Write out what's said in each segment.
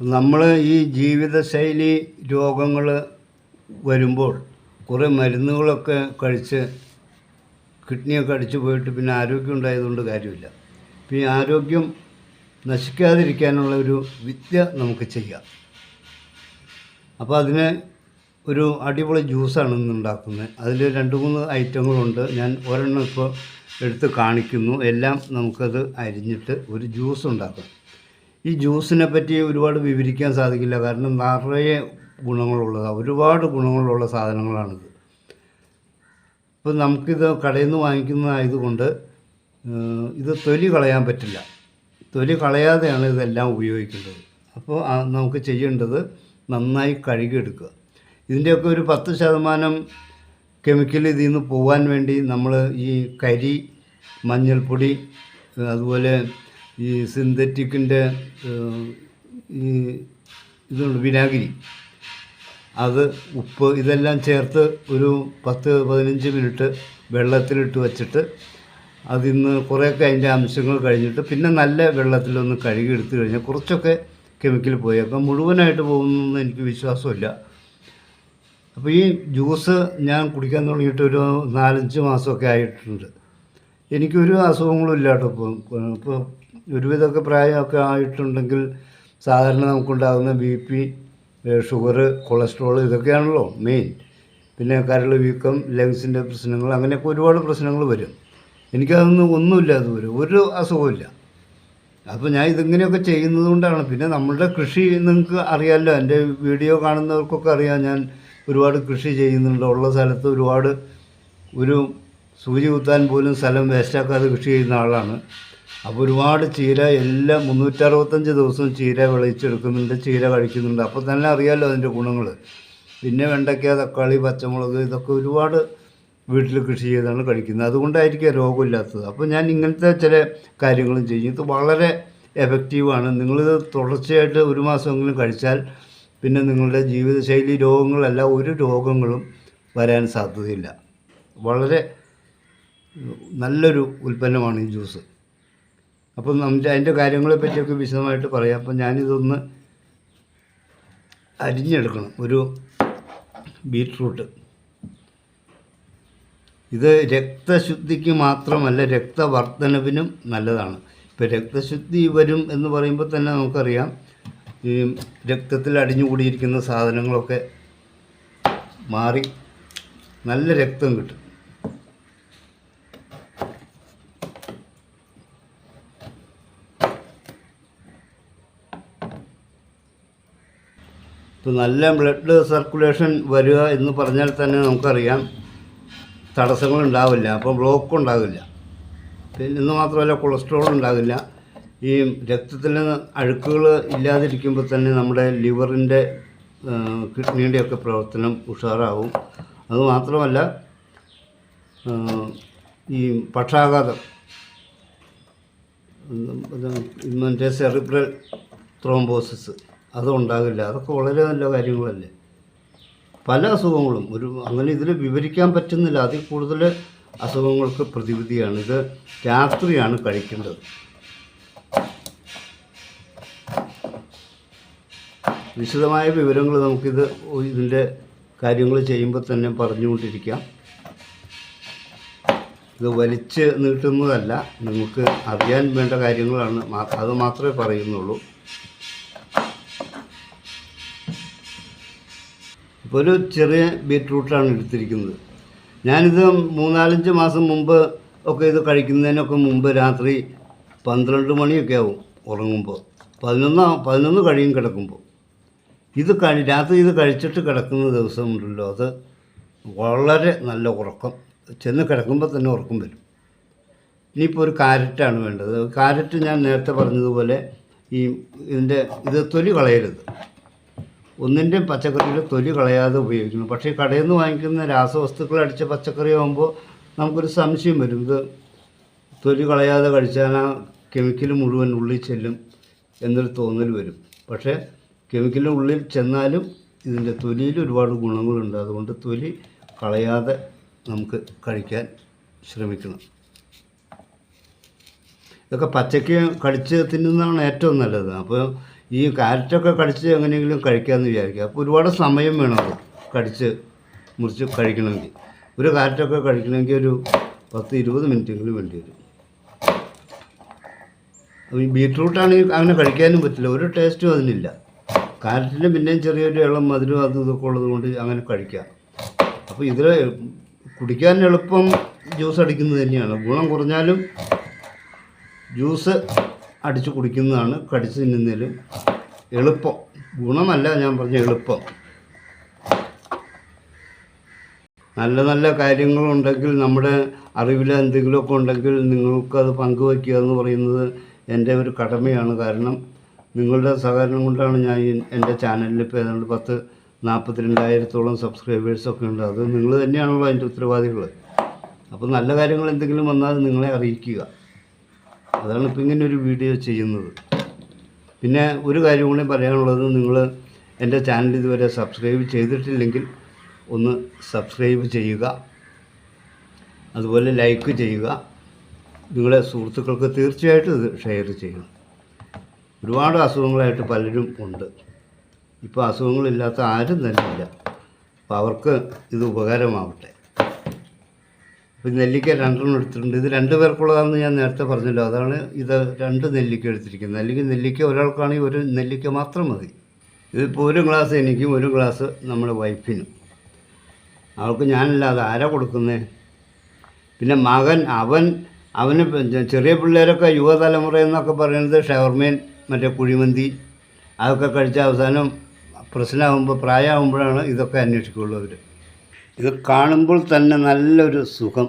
നമ്മൾ ഈ ജീവിതശൈലി രോഗങ്ങൾ വരുമ്പോൾ കുറേ മരുന്നുകളൊക്കെ കഴിച്ച് കിഡ്നിയൊക്കെ അടിച്ചു പോയിട്ട് പിന്നെ ആരോഗ്യം ഉണ്ടായതുകൊണ്ട് കാര്യമില്ല. പിന്നെ ആരോഗ്യം നശിക്കാതിരിക്കാനുള്ള ഒരു വിദ്യ നമുക്ക് ചെയ്യാം. അപ്പോൾ അതിന് ഒരു അടിപൊളി ജ്യൂസാണ് ഇന്ന് ഉണ്ടാക്കുന്നത്. അതിൽ രണ്ട് മൂന്ന് ഐറ്റങ്ങളുണ്ട്. ഞാൻ ഒരെണ്ണം ഇപ്പോൾ എടുത്ത് കാണിക്കുന്നു. എല്ലാം നമുക്കത് അരിഞ്ഞിട്ട് ഒരു ജ്യൂസ് ഉണ്ടാക്കാം. ഈ ജ്യൂസിനെ പറ്റി ഒരുപാട് വിവരിക്കാൻ സാധിക്കില്ല. കാരണം നിറയെ ഗുണങ്ങളുള്ളതാണ് ഒരുപാട് ഗുണങ്ങളുള്ള സാധനങ്ങളാണിത്. ഇപ്പോൾ നമുക്കിത് കടയിൽ നിന്ന് വാങ്ങിക്കുന്നതായതുകൊണ്ട് ഇത് തൊലി കളയാൻ പറ്റില്ല. തൊലി കളയാതെയാണ് ഇതെല്ലാം ഉപയോഗിക്കേണ്ടത്. അപ്പോൾ നമുക്ക് ചെയ്യേണ്ടത് നന്നായി കഴുകിയെടുക്കുക. ഇതിന്റെയൊക്കെ ഒരു പത്ത് ശതമാനം കെമിക്കൽ ഇതിൽ നിന്ന് പോകാൻ വേണ്ടി നമ്മൾ ഈ കരി മഞ്ഞൾപ്പൊടി അതുപോലെ ഈ സിന്തറ്റിക്കിന്റെ ഈ ഇതുണ്ട് വിനാഗിരി. അത് ഉപ്പ് ഇതെല്ലാം ചേർത്ത് ഒരു പത്ത് പതിനഞ്ച് മിനിറ്റ് വെള്ളത്തിലിട്ട് വച്ചിട്ട് അതിൽ നിന്ന് കുറേയൊക്കെ അതിന്റെ അംശങ്ങൾ കഴിഞ്ഞിട്ട് പിന്നെ നല്ല വെള്ളത്തിലൊന്ന് കഴുകി എടുത്തു കഴിഞ്ഞാൽ കുറച്ചൊക്കെ കെമിക്കൽ പോയേക്കാം മുഴുവനായിട്ട് പോകുമെന്ന് എനിക്ക് വിശ്വാസമില്ല. അപ്പോൾ ഈ ജ്യൂസ് ഞാൻ കുടിക്കാൻ തുടങ്ങിയിട്ട് ഒരു നാലഞ്ച് മാസമൊക്കെ ആയിട്ടുണ്ട്. എനിക്കൊരു അസുഖങ്ങളും ഇല്ല കേട്ടോ ഇപ്പോൾ ഇപ്പോൾ ഒരുവിധമൊക്കെ പ്രായമൊക്കെ ആയിട്ടുണ്ടെങ്കിൽ സാധാരണ നമുക്കുണ്ടാകുന്ന ബി പി ഷുഗർ കൊളസ്ട്രോൾ ഇതൊക്കെയാണല്ലോ മെയിൻ. പിന്നെ കരൾ വീക്കം ലങ്സിന്റെ പ്രശ്നങ്ങൾ അങ്ങനെയൊക്കെ ഒരുപാട് പ്രശ്നങ്ങൾ വരും. എനിക്കതൊന്നും ഒന്നുമില്ല അത് വരും ഒരു അസുഖമില്ല അപ്പോൾ ഞാൻ ഇതിങ്ങനെയൊക്കെ ചെയ്യുന്നത് കൊണ്ടാണ്. പിന്നെ നമ്മളുടെ കൃഷി നിങ്ങൾക്ക് അറിയാമല്ലോ എന്റെ വീഡിയോ കാണുന്നവർക്കൊക്കെ അറിയാം. ഞാൻ ഒരുപാട് കൃഷി ചെയ്യുന്നുണ്ട്. ഉള്ള സ്ഥലത്ത് ഒരുപാട് ഒരു സൂചി കുത്താൻ പോലും സ്ഥലം വേസ്റ്റാക്കാതെ കൃഷി ചെയ്യുന്ന ആളാണ്. അപ്പോൾ ഒരുപാട് ചീര എല്ലാം മുന്നൂറ്ററുപത്തഞ്ച് ദിവസവും ചീര വിളയിച്ചെടുക്കുന്നുണ്ട് ചീര കഴിക്കുന്നുണ്ട്. അപ്പോൾ തന്നെ അറിയാമല്ലോ അതിന്റെ ഗുണങ്ങൾ പിന്നെ വെണ്ടയ്ക്ക തക്കാളി പച്ചമുളക് ഇതൊക്കെ ഒരുപാട് വീട്ടിൽ കൃഷി ചെയ്താണ് കഴിക്കുന്നത്. അതുകൊണ്ടായിരിക്കും രോഗമില്ലാത്തത്. അപ്പോൾ ഞാൻ ഇങ്ങനത്തെ ചില കാര്യങ്ങളും ചെയ്യും. ഇത് വളരെ എഫക്റ്റീവാണ് നിങ്ങളിത് തുടർച്ചയായിട്ട് ഒരു മാസമെങ്കിലും കഴിച്ചാൽ പിന്നെ നിങ്ങളുടെ ജീവിതശൈലി രോഗങ്ങളല്ല ഒരു രോഗങ്ങളും വരാൻ സാധ്യതയില്ല. വളരെ നല്ലൊരു ഉൽപ്പന്നമാണ് ഈ ജ്യൂസ്. അപ്പം നമുക്ക് അതിന്റെ കാര്യങ്ങളെ പറ്റിയൊക്കെ വിശദമായിട്ട് പറയാം. അപ്പം ഞാനിതൊന്ന് അരിഞ്ഞെടുക്കണം. ഒരു ബീട്രൂട്ട് ഇത് രക്തശുദ്ധിക്ക് മാത്രമല്ല രക്തവർദ്ധനവിനും നല്ലതാണ്. ഇപ്പോൾ രക്തശുദ്ധി വരും എന്ന് പറയുമ്പോൾ തന്നെ നമുക്കറിയാം ഈ രക്തത്തിൽ അടിഞ്ഞുകൂടിയിരിക്കുന്ന സാധനങ്ങളൊക്കെ മാറി നല്ല രക്തം കിട്ടും. ഇപ്പോൾ നല്ല ബ്ലഡ് സർക്കുലേഷൻ വരിക എന്ന് പറഞ്ഞാൽ തന്നെ നമുക്കറിയാം. തടസ്സങ്ങൾ ഉണ്ടാവില്ല. അപ്പോൾ ബ്ലോക്ക് ഉണ്ടാവില്ല. പിന്നെ ഇന്ന് മാത്രമല്ല കൊളസ്ട്രോൾ ഉണ്ടാവില്ല. ഈ രക്തത്തിൽ അഴുക്കുകൾ ഇല്ലാതിരിക്കുമ്പോൾ തന്നെ നമ്മുടെ ലിവറിന്റെ കിഡ്നിയുടെയൊക്കെ പ്രവർത്തനം ഉഷാറാവും. അതുമാത്രമല്ല ഈ പക്ഷാഘാതം മറ്റേ സെറിബ്രൽ ത്രോംബോസിസ് അതുണ്ടാകില്ല. അതൊക്കെ വളരെ നല്ല കാര്യങ്ങളല്ലേ? പല അസുഖങ്ങളും ഒരു അങ്ങനെ ഇതിൽ വിവരിക്കാൻ പറ്റുന്നില്ല. അതിൽ കൂടുതൽ അസുഖങ്ങൾക്ക് പ്രതിവിധിയാണ്. ഇത് രാത്രിയാണ് കഴിക്കേണ്ടത്. വിശദമായ വിവരങ്ങൾ നമുക്കിത് ഇതിന്റെ കാര്യങ്ങൾ ചെയ്യുമ്പോൾ തന്നെ പറഞ്ഞുകൊണ്ടിരിക്കാം. ഇത് വലിച്ച് നീട്ടുന്നതല്ല. നിങ്ങൾക്ക് അറിയാൻ വേണ്ട കാര്യങ്ങളാണ്. അത് മാത്രമേ പറയുന്നുള്ളൂ. ഒരു ചെറിയ ബീറ്റ്റൂട്ടാണ് എടുത്തിരിക്കുന്നത്. ഞാനിത് മൂന്നാലഞ്ച് മാസം മുമ്പ് ഒക്കെ ഇത് കഴിക്കുന്നതിനൊക്കെ മുമ്പ് രാത്രി പന്ത്രണ്ട് മണിയൊക്കെ ആവും ഉറങ്ങുമ്പോൾ. പതിനൊന്നോ പതിനൊന്ന് കഴിയും കിടക്കുമ്പോൾ. ഇത് കഴി രാത്രി ഇത് കഴിച്ചിട്ട് കിടക്കുന്ന ദിവസം ഉണ്ടല്ലോ അത് വളരെ നല്ല ഉറക്കം. ചെന്ന് കിടക്കുമ്പോൾ തന്നെ ഉറക്കം വരും. ഇനിയിപ്പോൾ ഒരു കാരറ്റാണ് വേണ്ടത്. കാരറ്റ് ഞാൻ നേരത്തെ പറഞ്ഞതുപോലെ ഈ ഇതിന്റെ ഇത് തൊലി കളയരുത്. ഒന്നിന്റെയും പച്ചക്കറിയുടെ തൊലി കളയാതെ ഉപയോഗിക്കുന്നു. പക്ഷേ കടയിൽ നിന്ന് വാങ്ങിക്കുന്ന രാസവസ്തുക്കൾ അടിച്ച പച്ചക്കറി ആകുമ്പോൾ നമുക്കൊരു സംശയം വരും. ഇത് തൊലി കളയാതെ കഴിച്ചാൽ ആ കെമിക്കൽ മുഴുവൻ ഉള്ളിൽ ചെല്ലും എന്നൊരു തോന്നൽ വരും. പക്ഷേ കെമിക്കൽ ഉള്ളിൽ ചെന്നാലും ഇതിന്റെ തൊലിയിൽ ഒരുപാട് ഗുണങ്ങളുണ്ട്. അതുകൊണ്ട് തൊലി കളയാതെ നമുക്ക് കഴിക്കാൻ ശ്രമിക്കണം. ഇതൊക്കെ പച്ചയ്ക്ക് കടിച്ച് തിന്നുന്നതാണ് ഏറ്റവും നല്ലത്. അപ്പോൾ ഈ കാരറ്റൊക്കെ കടിച്ച് എങ്ങനെയെങ്കിലും കഴിക്കാമെന്ന് വിചാരിക്കുക അപ്പോൾ ഒരുപാട് സമയം വേണം കടിച്ച് മുറിച്ച് കഴിക്കണമെങ്കിൽ. ഒരു കാരറ്റൊക്കെ കഴിക്കണമെങ്കിൽ ഒരു പത്ത് ഇരുപത് മിനിറ്റെങ്കിലും വേണ്ടി വരും. ഈ ബീട്രൂട്ടാണെങ്കിൽ അങ്ങനെ കഴിക്കാനും പറ്റില്ല. ഒരു ടേസ്റ്റും അതിനില്ല. കാരറ്റിന് പിന്നെയും ചെറിയൊരു ഇളം മധുരം അത് ഇതൊക്കെ ഉള്ളത് കൊണ്ട് അങ്ങനെ കഴിക്കാം. അപ്പോൾ ഇതിൽ കുടിക്കാൻ എളുപ്പം ജ്യൂസ് അടിക്കുന്നത് തന്നെയാണ്. ഗുണം കുറഞ്ഞാലും ജ്യൂസ് അടിച്ച് കുടിക്കുന്നതാണ് കടിച്ച് തിന്നുന്നതിൽ എളുപ്പം. ഗുണമല്ല ഞാൻ പറഞ്ഞ എളുപ്പം. നല്ല നല്ല കാര്യങ്ങളുണ്ടെങ്കിൽ നമ്മുടെ അറിവിൽ എന്തെങ്കിലുമൊക്കെ ഉണ്ടെങ്കിൽ നിങ്ങൾക്കത് പങ്കുവയ്ക്കുക എന്ന് പറയുന്നത് എന്റെ ഒരു കടമയാണ്. കാരണം നിങ്ങളുടെ സഹകരണം കൊണ്ടാണ് ഞാൻ എന്റെ ചാനലിൽ ഇപ്പോൾ ഏതാണ്ട് പത്ത് നാൽപ്പത്തിരണ്ടായിരത്തോളം സബ്സ്ക്രൈബേഴ്സൊക്കെ ഉണ്ട്. അത് നിങ്ങൾ തന്നെയാണല്ലോ അതിന്റെ ഉത്തരവാദികൾ അപ്പോൾ നല്ല കാര്യങ്ങൾ എന്തെങ്കിലും വന്നാൽ നിങ്ങളെ അറിയിക്കുക. അതാണ് ഇപ്പോൾ ഇങ്ങനെ ഒരു വീഡിയോ ചെയ്യുന്നത്. പിന്നെ ഒരു കാര്യം കൂടി പറയാനുള്ളത് നിങ്ങൾ എന്റെ ചാനൽ ഇതുവരെ സബ്സ്ക്രൈബ് ചെയ്തിട്ടില്ലെങ്കിൽ ഒന്ന് സബ്സ്ക്രൈബ് ചെയ്യുക. അതുപോലെ ലൈക്ക് ചെയ്യുക. നിങ്ങളെ സുഹൃത്തുക്കൾക്ക് തീർച്ചയായിട്ടും ഇത് ഷെയർ ചെയ്യണം. ഒരുപാട് അസുഖങ്ങളായിട്ട് പലരും ഉണ്ട്. ഇപ്പോൾ അസുഖങ്ങളില്ലാത്ത ആരും തന്നെ ഇല്ല. അപ്പോൾ അവർക്ക് ഇത് ഉപകാരമാവട്ടെ. ഇപ്പോൾ നെല്ലിക്ക രണ്ടെണ്ണം എടുത്തിട്ടുണ്ട്. ഇത് രണ്ട് പേർക്കുള്ളതാണെന്ന് ഞാൻ നേരത്തെ പറഞ്ഞല്ലോ. അതാണ് ഇത് രണ്ട് നെല്ലിക്ക എടുത്തിരിക്കുന്നത്. അല്ലെങ്കിൽ നെല്ലിക്ക ഒരാൾക്കാണെങ്കിൽ ഒരു നെല്ലിക്ക മാത്രം മതി. ഇതിപ്പോൾ ഒരു ഗ്ലാസ് എനിക്കും ഒരു ഗ്ലാസ് നമ്മുടെ വൈഫിനും. അവൾക്ക് ഞാനല്ലാതെ ആരാ കൊടുക്കുന്നത് പിന്നെ മകൻ അവൻ അവന് ചെറിയ പിള്ളേരൊക്കെ യുവതലമുറ എന്നൊക്കെ പറയുന്നത് ഷവർമേൻ മറ്റേ കുഴിമന്തി അതൊക്കെ കഴിച്ച അവസാനം പ്രശ്നമാകുമ്പോൾ പ്രായമാകുമ്പോഴാണ് ഇതൊക്കെ അന്വേഷിക്കുള്ളൂ അവർ ഇത് കാണുമ്പോൾ തന്നെ നല്ലൊരു സുഖം.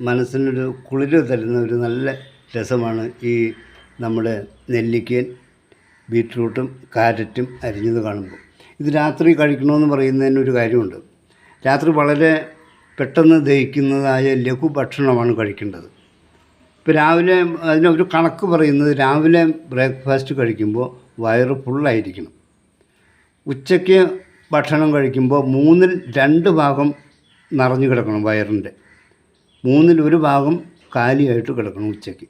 മനസ്സിനൊരു കുളിര് തരുന്ന ഒരു നല്ല രസമാണ് ഈ നമ്മുടെ നെല്ലിക്കയും ബീട്രൂട്ടും കാരറ്റും അരിഞ്ഞത് കാണുമ്പോൾ. ഇത് രാത്രി കഴിക്കണമെന്ന് പറയുന്നതിന് ഒരു കാര്യമുണ്ട്. രാത്രി വളരെ പെട്ടെന്ന് ദഹിക്കുന്നതായ ലഘു ഭക്ഷണമാണ് കഴിക്കേണ്ടത്. ഇപ്പോൾ രാവിലെ അതിനൊരു കണക്ക് പറയുന്നത് രാവിലെ ബ്രേക്ക്ഫാസ്റ്റ് കഴിക്കുമ്പോൾ വയറ് ഫുള്ളായിരിക്കണം ഉച്ചയ്ക്ക് ഭക്ഷണം കഴിക്കുമ്പോൾ മൂന്നിൽ രണ്ട് ഭാഗം നിറഞ്ഞു കിടക്കണം വയറിന്റെ. മൂന്നിൽ ഒരു ഭാഗം കാലിയായിട്ട് കിടക്കണം ഉച്ചയ്ക്ക്.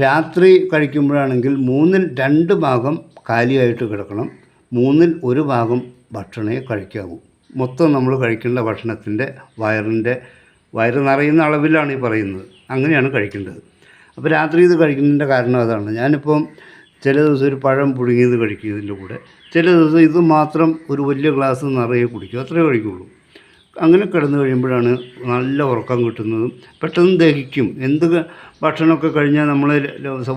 രാത്രി കഴിക്കുമ്പോഴാണെങ്കിൽ മൂന്നിൽ രണ്ട് ഭാഗം കാലിയായിട്ട് കിടക്കണം. മൂന്നിൽ ഒരു ഭാഗം ഭക്ഷണമേ കഴിക്കാവൂ. മൊത്തം നമ്മൾ കഴിക്കേണ്ട ഭക്ഷണത്തിന്റെ വയറിന്റെ വയറ് നിറയുന്ന അളവിലാണ് ഈ പറയുന്നത്. അങ്ങനെയാണ് കഴിക്കേണ്ടത്. അപ്പോൾ രാത്രി ഇത് കഴിക്കുന്നതിന്റെ കാരണം അതാണ്. ഞാനിപ്പം ചില ദിവസം ഒരു പഴം പുഴുങ്ങിയത് കഴിക്കും ഇതിന്റെ കൂടെ. ചില ദിവസം ഇത് മാത്രം ഒരു വലിയ ഗ്ലാസ് നിറയെ കുടിക്കും. അത്രയേ കഴിക്കുള്ളൂ. അങ്ങനെ കിടന്നു കഴിയുമ്പോഴാണ് നല്ല ഉറക്കം കിട്ടുന്നതും പെട്ടെന്ന് ദഹിക്കും. എന്ത് ഭക്ഷണമൊക്കെ കഴിഞ്ഞാൽ നമ്മൾ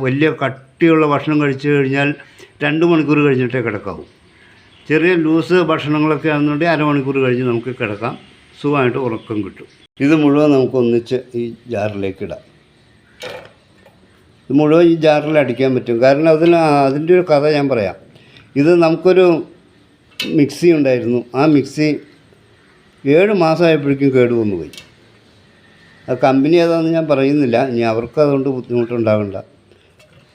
വലിയ കട്ടിയുള്ള ഭക്ഷണം കഴിച്ചു കഴിഞ്ഞാൽ രണ്ട് മണിക്കൂർ കഴിഞ്ഞിട്ടേ കിടക്കാവൂ. ചെറിയ ലൂസ് ഭക്ഷണങ്ങളൊക്കെ ആണെന്നുണ്ടെങ്കിൽ അരമണിക്കൂർ കഴിഞ്ഞ് നമുക്ക് കിടക്കാം. സുഖമായിട്ട് ഉറക്കം കിട്ടും. ഇത് മുഴുവൻ നമുക്ക് ഒന്നിച്ച് ഈ ജാറിലേക്ക് ഇടാം. മുഴുവൻ ഈ ജാറിൽ അടിക്കാൻ പറ്റും. കാരണം അതിന് അതിന്റെ ഒരു കഥ ഞാൻ പറയാം. ഇത് നമുക്കൊരു മിക്സി ഉണ്ടായിരുന്നു. ആ മിക്സി ഏഴ് മാസമായപ്പോഴേക്കും കേടുവന്നു പോയി. ആ കമ്പനി ഏതാണെന്ന് ഞാൻ പറയുന്നില്ല. ഇനി അവർക്ക് അതുകൊണ്ട് ബുദ്ധിമുട്ടുണ്ടാകണ്ട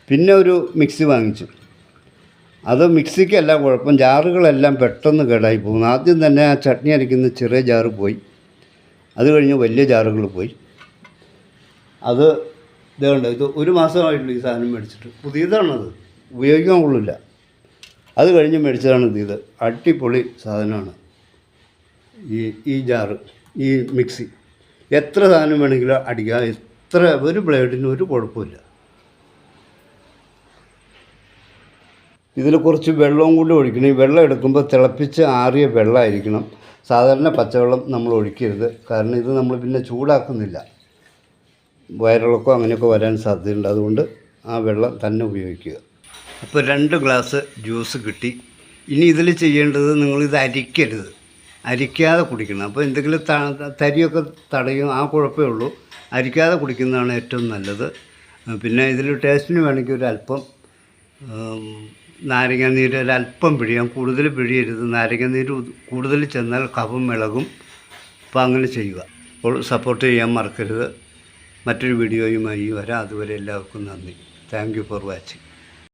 പിന്നെ ഒരു മിക്സി വാങ്ങിച്ചു. അത് മിക്സിക്കല്ല കുഴപ്പം. ജാറുകളെല്ലാം പെട്ടെന്ന് കേടായി പോകുന്നു ആദ്യം തന്നെ ആ ചട്നി അരയ്ക്കുന്ന ചെറിയ ജാറ് പോയി. അത് കഴിഞ്ഞ് വലിയ ജാറുകൾ പോയി. അത് ഇതുണ്ട്. ഇത് ഒരു മാസമായിട്ടുള്ളൂ ഈ സാധനം മേടിച്ചിട്ട്. പുതിയതാണത്. ഉപയോഗിക്കാൻ കൊള്ളില്ല. അത് കഴിഞ്ഞ് മേടിച്ചതാണ് ഇത്. അടിപൊളി സാധനമാണ്. ഈ ഈ ജാറ് ഈ മിക്സി. എത്ര സാധനം വേണമെങ്കിലും അടിക്കാം. എത്ര ഒരു ബ്ലേഡിന് ഒരു കുഴപ്പമില്ല. ഇതിൽ കുറച്ച് വെള്ളവും കൂടി ഒഴിക്കണം. ഈ വെള്ളം എടുക്കുമ്പോൾ തിളപ്പിച്ച് ആറിയ വെള്ളമായിരിക്കണം. സാധാരണ പച്ചവെള്ളം നമ്മൾ ഒഴിക്കരുത്. കാരണം ഇത് നമ്മൾ പിന്നെ ചൂടാക്കുന്നില്ല. വയറിളക്കോ അങ്ങനെയൊക്കെ വരാൻ സാധ്യതയുണ്ട്. അതുകൊണ്ട് ആ വെള്ളം തന്നെ ഉപയോഗിക്കുക. അപ്പോൾ രണ്ട് ഗ്ലാസ് ജ്യൂസ് കിട്ടി. ഇനി ഇതിൽ ചെയ്യേണ്ടത് നിങ്ങളിത് അരിക്കരുത്. അരിക്കാതെ കുടിക്കണം. അപ്പോൾ എന്തെങ്കിലും തരിയൊക്കെ തടയും ആ കുഴപ്പമേ ഉള്ളൂ. അരിക്കാതെ കുടിക്കുന്നതാണ് ഏറ്റവും നല്ലത്. പിന്നെ ഇതിൽ ടേസ്റ്റിന് വേണമെങ്കിൽ ഒരു അല്പം നീര് ഒരല്പം പിഴിയാം. കൂടുതൽ പിഴിയരുത്. നാരങ്ങ നീര് കൂടുതൽ ചെന്നാൽ കഫം ഇളകും. അപ്പോൾ അങ്ങനെ ചെയ്യുക. അപ്പോൾ സപ്പോർട്ട് ചെയ്യാൻ മറക്കരുത്. മറ്റൊരു വീഡിയോയുമായി വരാം. അതുവരെ എല്ലാവർക്കും നന്ദി. Thank for watching